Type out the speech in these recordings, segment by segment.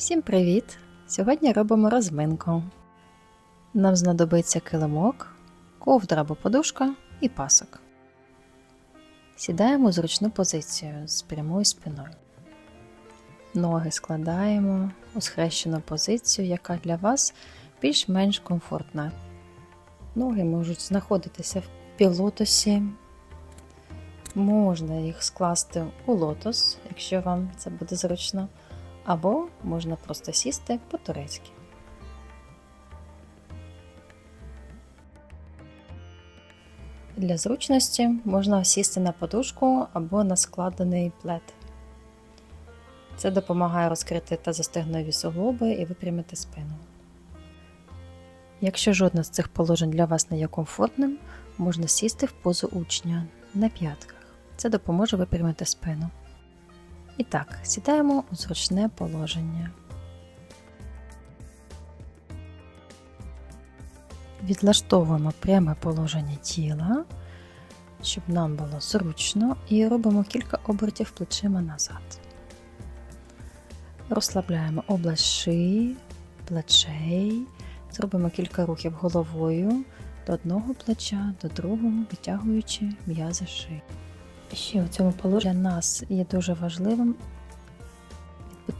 Всім привіт! Сьогодні робимо розминку. Нам знадобиться килимок, ковдра або подушка і пасок. Сідаємо у зручну позицію з прямою спиною. Ноги складаємо у схрещену позицію, яка для вас більш-менш комфортна. Ноги можуть знаходитися в півлотосі. Можна їх скласти у лотос, якщо вам це буде зручно, або можна просто сісти по-турецьки. Для зручності можна сісти на подушку або на складений плед. Це допомагає розкрити тазостегнові суглоби і випрямити спину. Якщо жодне з цих положень для вас не є комфортним, можна сісти в позу учня на п'ятках. Це допоможе випрямити спину. І так, сідаємо у зручне положення. Відлаштовуємо пряме положення тіла, щоб нам було зручно, і робимо кілька обертів плечима назад. Розслабляємо область шиї, плечей, зробимо кілька рухів головою до одного плеча, до другого, витягуючи м'язи шиї. Ще у цьому положенні для нас є дуже важливим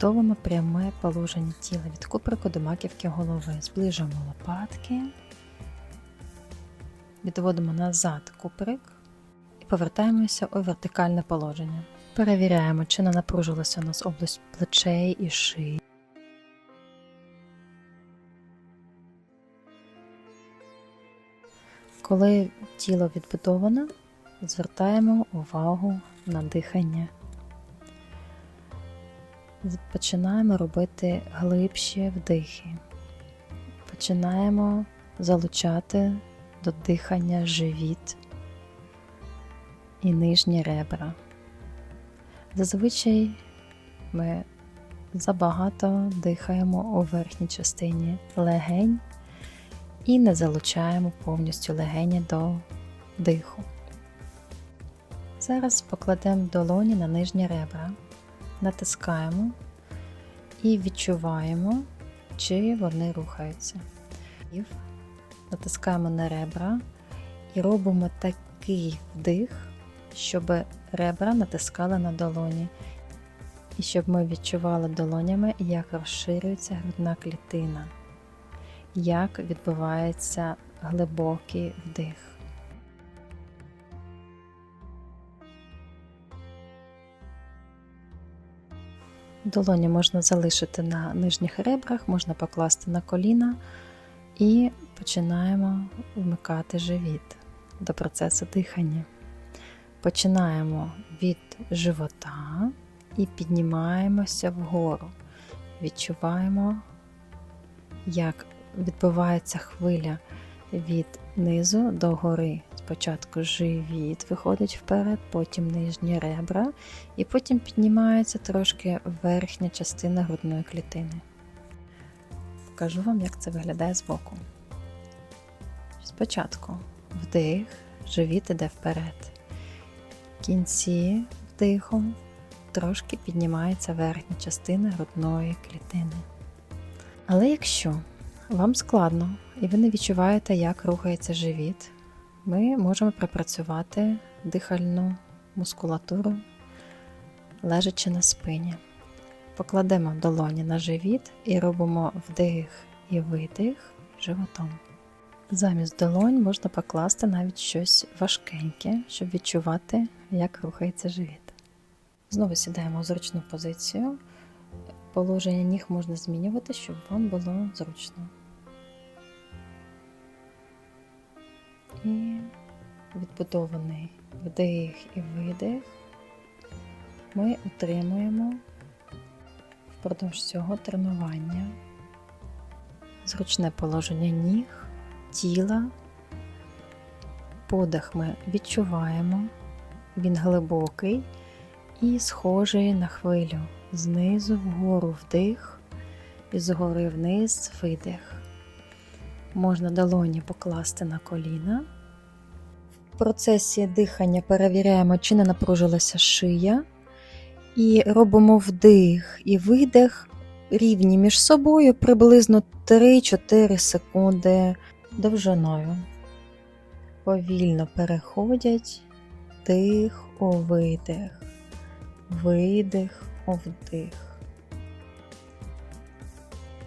відбудовуємо пряме положення тіла від куприку до маківки голови. Зближуємо лопатки, відводимо назад куприк і повертаємося у вертикальне положення. Перевіряємо, чи не напружилася у нас область плечей і шиї. Коли тіло відбудоване, звертаємо увагу на дихання. Починаємо робити глибші вдихи. Починаємо залучати до дихання живіт і нижні ребра. Зазвичай ми забагато дихаємо у верхній частині легень і не залучаємо повністю легені до диху. Зараз покладемо долоні на нижні ребра, натискаємо і відчуваємо, чи вони рухаються. Натискаємо на ребра і робимо такий вдих, щоб ребра натискали на долоні. І щоб ми відчували долонями, як розширюється грудна клітина, як відбувається глибокий вдих. Долоні можна залишити на нижніх ребрах, можна покласти на коліна і починаємо вмикати живіт до процесу дихання. Починаємо від живота і піднімаємося вгору. Відчуваємо, як відбувається хвиля від низу до гори. Спочатку живіт виходить вперед, потім нижні ребра, і потім піднімається трошки верхня частина грудної клітини. Покажу вам, як це виглядає збоку. Спочатку вдих, живіт іде вперед. В кінці вдиху трошки піднімається верхня частина грудної клітини. Але якщо вам складно і ви не відчуваєте, як рухається живіт, ми можемо пропрацювати дихальну мускулатуру, лежачи на спині. Покладемо долоні на живіт і робимо вдих і видих животом. Замість долонь можна покласти навіть щось важкеньке, щоб відчувати, як рухається живіт. Знову сідаємо у зручну позицію. Положення ніг можна змінювати, щоб вам було зручно. І відбудований вдих і видих ми утримуємо впродовж цього тренування. Зручне положення ніг, тіла, подих ми відчуваємо, він глибокий і схожий на хвилю. Знизу вгору вдих і згори вниз видих. Можна долоні покласти на коліна. В процесі дихання перевіряємо, чи не напружилася шия. І робимо вдих і видих рівні між собою приблизно 3-4 секунди довжиною. Повільно переходять вдих у видих, видих у вдих.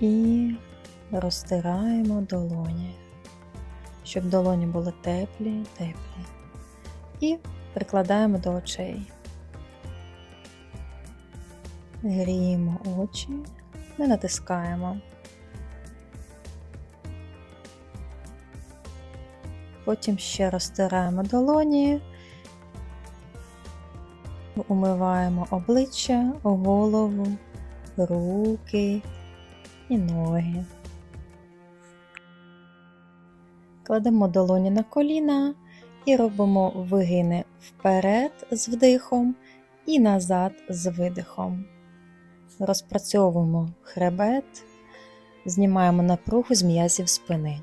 І розтираємо долоні, щоб долоні були теплі, теплі. І прикладаємо до очей. Гріємо очі, не натискаємо. Потім ще розтираємо долоні, умиваємо обличчя, голову, руки і ноги. Кладемо долоні на коліна і робимо вигини вперед з вдихом і назад з видихом. Розпрацьовуємо хребет, знімаємо напругу з м'язів спини.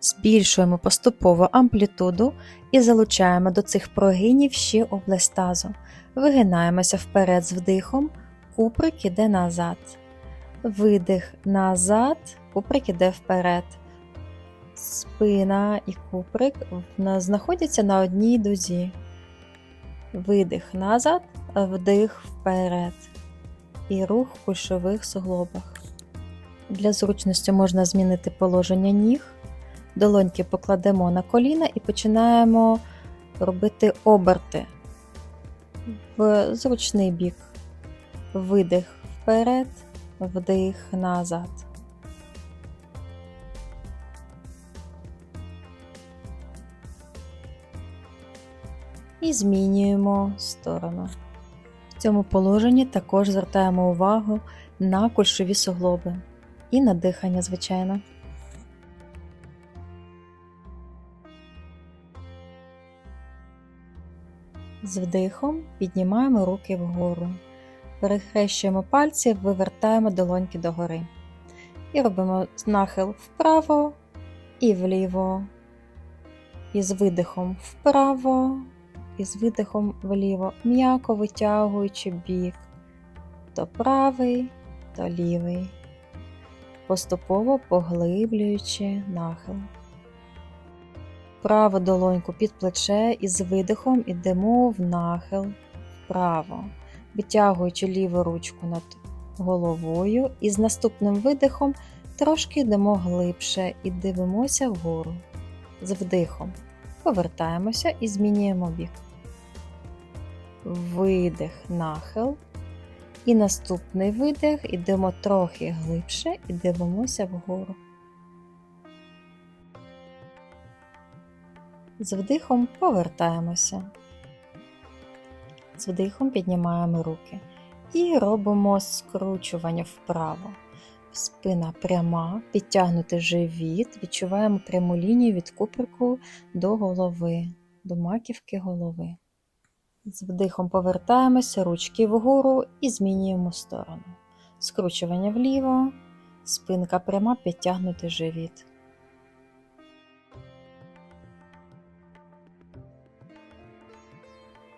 Збільшуємо поступово амплітуду і залучаємо до цих прогинів ще область тазу. Вигинаємося вперед з вдихом, куприк іде назад. Видих назад, куприк іде вперед. Спина і куприк знаходяться на одній дузі. Видих назад, вдих вперед. І рух в кульшових суглобах. Для зручності можна змінити положення ніг. Долоньки покладемо на коліна і починаємо робити оберти в зручний бік. Видих вперед, вдих назад. Змінюємо сторону. В цьому положенні також звертаємо увагу на кульшові суглоби і на дихання, звичайно. З вдихом піднімаємо руки вгору, перехрещуємо пальці, вивертаємо долоньки догори. І робимо нахил вправо і вліво. І з видихом вправо, і з видихом вліво, м'яко витягуючи бік, то правий, то лівий, поступово поглиблюючи нахил праву долоньку під плече і з видихом ідемо в нахил вправо, витягуючи ліву ручку над головою, і з наступним видихом трошки йдемо глибше і дивимося вгору. З вдихом. Повертаємося і змінюємо бік. Видих, нахил. І наступний видих, ідемо трохи глибше і дивимося вгору. З вдихом повертаємося. З вдихом піднімаємо руки і робимо скручування вправо. Спина пряма, підтягнути живіт, відчуваємо пряму лінію від куприку до голови, до маківки голови. З вдихом повертаємося, ручки вгору і змінюємо сторону. Скручування вліво, спинка пряма, підтягнути живіт.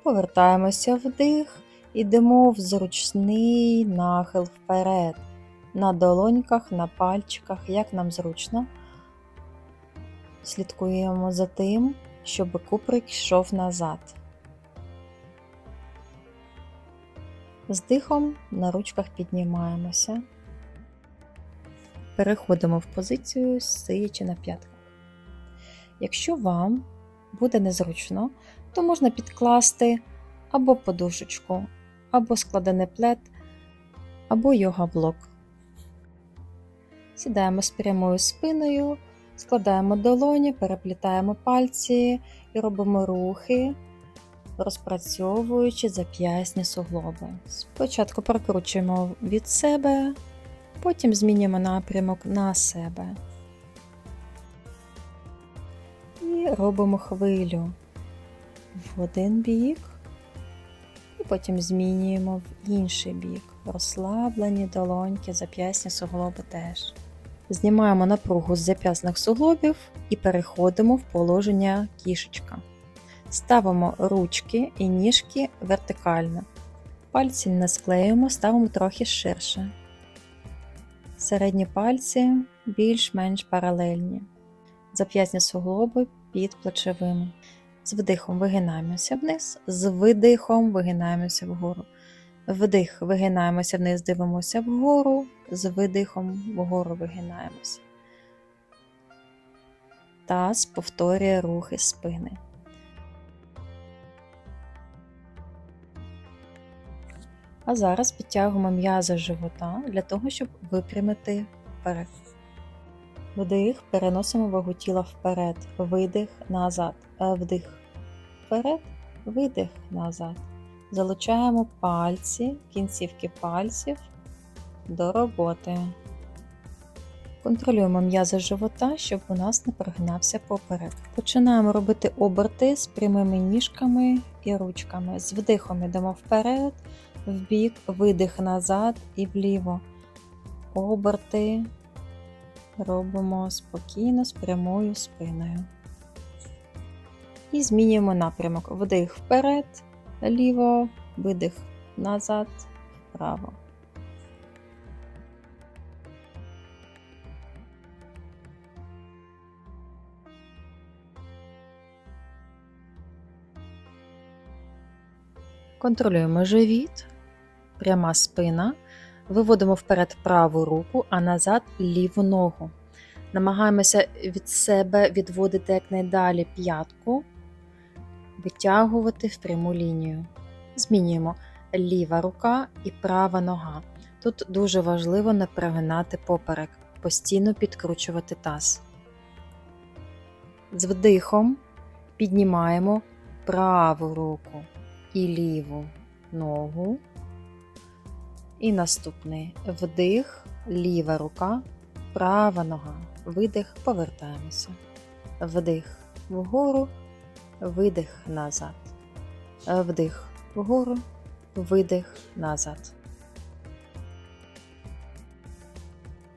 Повертаємося вдих, ідемо в зручний нахил вперед. На долоньках, на пальчиках, як нам зручно. Слідкуємо за тим, щоб куприк йшов назад. З дихом на ручках піднімаємося. Переходимо в позицію, сидячи на п'ятках. Якщо вам буде незручно, то можна підкласти або подушечку, або складений плед, або йога-блок. Сідаємо з прямою спиною, складаємо долоні, переплітаємо пальці і робимо рухи, розпрацьовуючи зап'ясні суглоби. Спочатку прокручуємо від себе, потім змінюємо напрямок на себе. І робимо хвилю в один бік, і потім змінюємо в інший бік. Розслаблені долоньки, зап'ясні суглоби теж. Знімаємо напругу з зап'ясних суглобів і переходимо в положення кішечка. Ставимо ручки і ніжки вертикально. Пальці не склеюємо, ставимо трохи ширше. Середні пальці більш-менш паралельні. Зап'ясні суглоби під плечовими. З вдихом вигинаємося вниз, з видихом вигинаємося вгору. Вдих, вигинаємося вниз, дивимося вгору, з видихом вгору вигинаємося. Таз повторює рухи спини. А зараз підтягуємо м'язи живота для того, щоб випрямити вперед. Вдих, переносимо вагу тіла вперед, видих назад, вдих вперед, видих назад. Залучаємо пальці, кінцівки пальців до роботи. Контролюємо м'язи живота, щоб у нас не прогинався поперек. Починаємо робити оберти з прямими ніжками і ручками. З вдихом йдемо вперед, вбік, видих назад і вліво. Оберти робимо спокійно з прямою спиною. І змінюємо напрямок. Вдих вперед, ліво, видих назад, вправо. Контролюємо живіт, пряма спина. Виводимо вперед праву руку, а назад ліву ногу. Намагаємося від себе відводити якнайдалі п'ятку, витягувати в пряму лінію. Змінюємо ліва рука і права нога. Тут дуже важливо не прогинати поперек, постійно підкручувати таз. З вдихом піднімаємо праву руку і ліву ногу. І наступний вдих, ліва рука, права нога. Видих, повертаємося. Вдих вгору, видих назад. Вдих вгору, видих назад.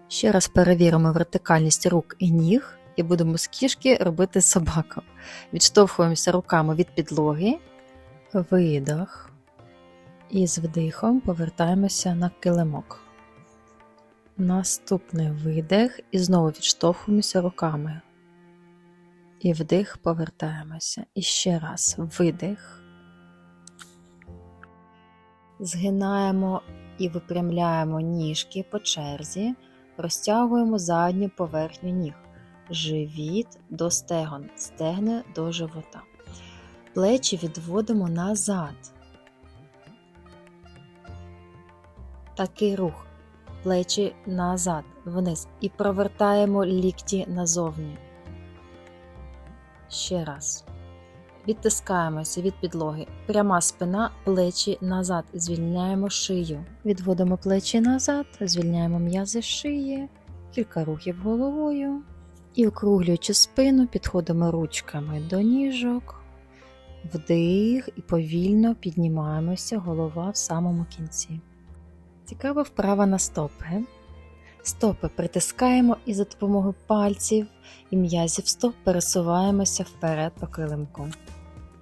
Ще раз перевіримо вертикальність рук і ніг і будемо з кішки робити собаку. Відштовхуємося руками від підлоги, видох. І з вдихом повертаємося на килимок. Наступний видих і знову відштовхуємося руками. І вдих повертаємося. І ще раз видих. Згинаємо і випрямляємо ніжки по черзі, розтягуємо задню поверхню ніг, живіт до стегон, стегни до живота. Плечі відводимо назад. Такий рух. Плечі назад, вниз. І провертаємо лікті назовні. Ще раз. Відтискаємося від підлоги. Пряма спина, плечі назад. Звільняємо шию. Відводимо плечі назад, звільняємо м'язи шиї, кілька рухів головою. І округлюючи спину, підходимо ручками до ніжок, вдих і повільно піднімаємося, голова в самому кінці. Цікава вправа на стопи. Стопи притискаємо і за допомогою пальців і м'язів стоп пересуваємося вперед по килимку.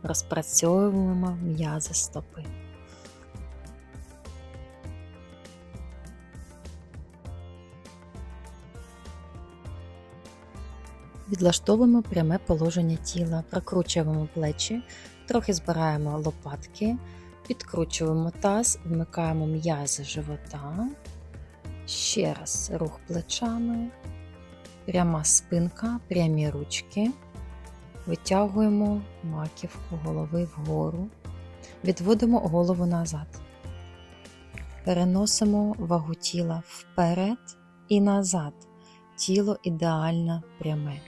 Розпрацьовуємо м'язи стопи. Відлаштовуємо пряме положення тіла, прокручуємо плечі, трохи збираємо лопатки. Підкручуємо таз, вмикаємо м'язи живота. Ще раз рух плечами, пряма спинка, прямі ручки. Витягуємо маківку голови вгору, відводимо голову назад. Переносимо вагу тіла вперед і назад. Тіло ідеально пряме.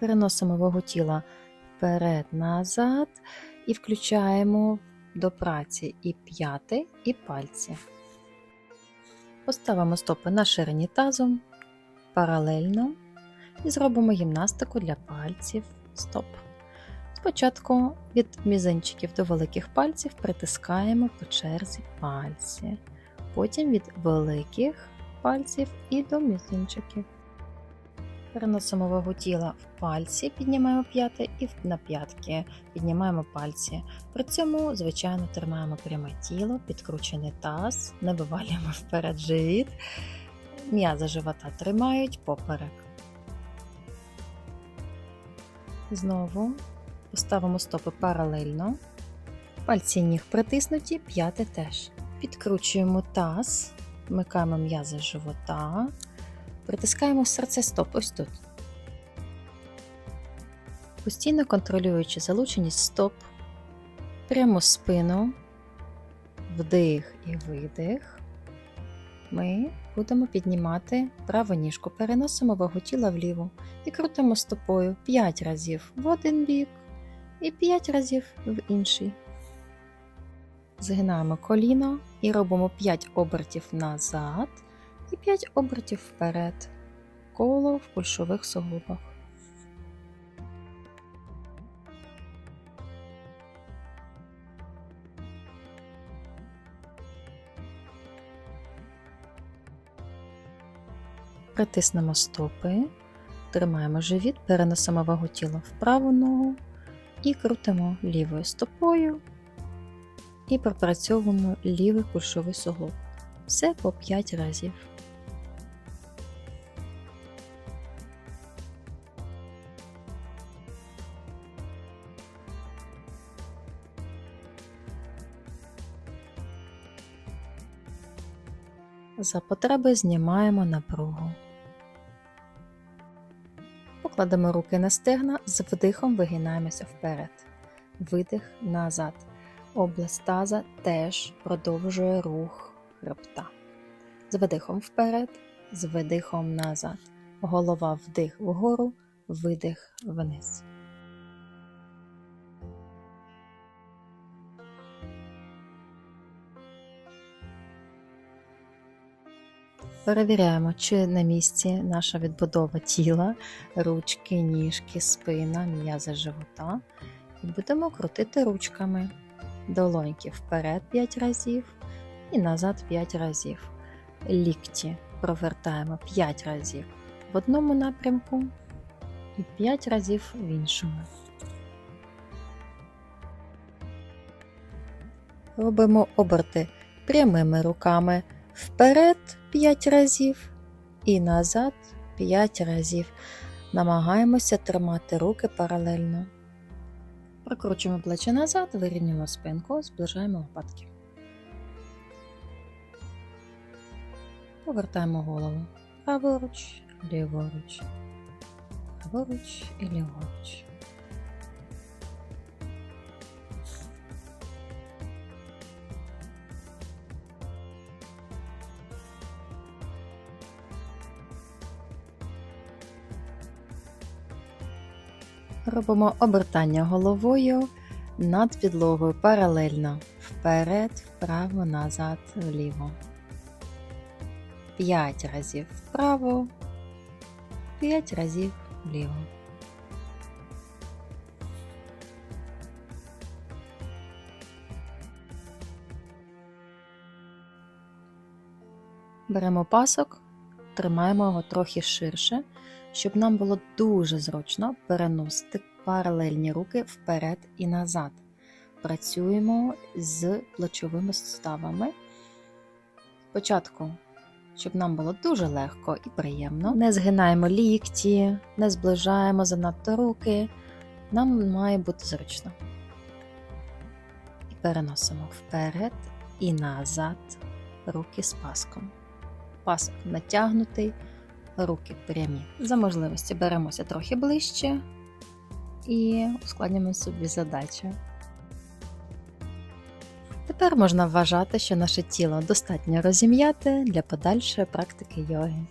Переносимо вагу тіла вперед-назад і включаємо до праці і п'яти, і пальці. Поставимо стопи на ширині тазу паралельно і зробимо гімнастику для пальців стоп. Спочатку від мізинчиків до великих пальців притискаємо по черзі пальці, потім від великих пальців і до мізинчиків. Переносимо вагу тіла в пальці, піднімаємо п'яти і на п'ятки піднімаємо пальці. При цьому, звичайно, тримаємо пряме тіло, підкручений таз, не вивалюємо вперед живіт. М'язи живота тримають поперек. Знову поставимо стопи паралельно. Пальці ніг притиснуті, п'яти теж. Підкручуємо таз, вмикаємо м'язи живота, притискаємо серце стоп ось тут. Постійно контролюючи залученість стоп, прямо спину, вдих і видих, ми будемо піднімати праву ніжку, переносимо вагу тіла вліво і крутимо стопою 5 разів в один бік і 5 разів в інший. Згинаємо коліно і робимо 5 обертів назад і 5 обертів вперед. Коло в кульшових суглобах. Притиснемо стопи, тримаємо живіт, переносимо вагу тіла в праву ногу і крутимо лівою стопою і пропрацьовуємо лівий кульшовий суглоб. Все по 5 разів. За потреби знімаємо напругу. Покладемо руки на стегна, з вдихом вигинаємося вперед. Видих назад. Область таза теж продовжує рух хребта. З видихом вперед, з видихом назад. Голова вдих вгору, видих вниз. Перевіряємо, чи на місці наша відбудова тіла, ручки, ніжки, спина, м'язи живота. І будемо крутити ручками. Долоньки вперед 5 разів і назад 5 разів. Лікті провертаємо 5 разів в одному напрямку і 5 разів в іншому. Робимо оберти прямими руками вперед 5 разів і назад 5 разів. Намагаємося тримати руки паралельно. Прокручуємо плечі назад, вирівнюємо спинку, зближаємо лопатки. Повертаємо голову праворуч, ліворуч, праворуч і ліворуч. Робимо обертання головою над підлогою паралельно вперед, вправо, назад, вліво. 5 разів вправо, 5 разів вліво. Беремо пасок, тримаємо його трохи ширше, щоб нам було дуже зручно переносити паралельні руки вперед і назад. Працюємо з плечовими суставами. Спочатку, щоб нам було дуже легко і приємно. Не згинаємо лікті, не зближаємо занадто руки. Нам має бути зручно. І переносимо вперед і назад руки з паском. Пасок натягнутий, руки прямі. За можливості беремося трохи ближче і ускладнюємо собі задачу. Тепер можна вважати, що наше тіло достатньо розім'яте для подальшої практики йоги.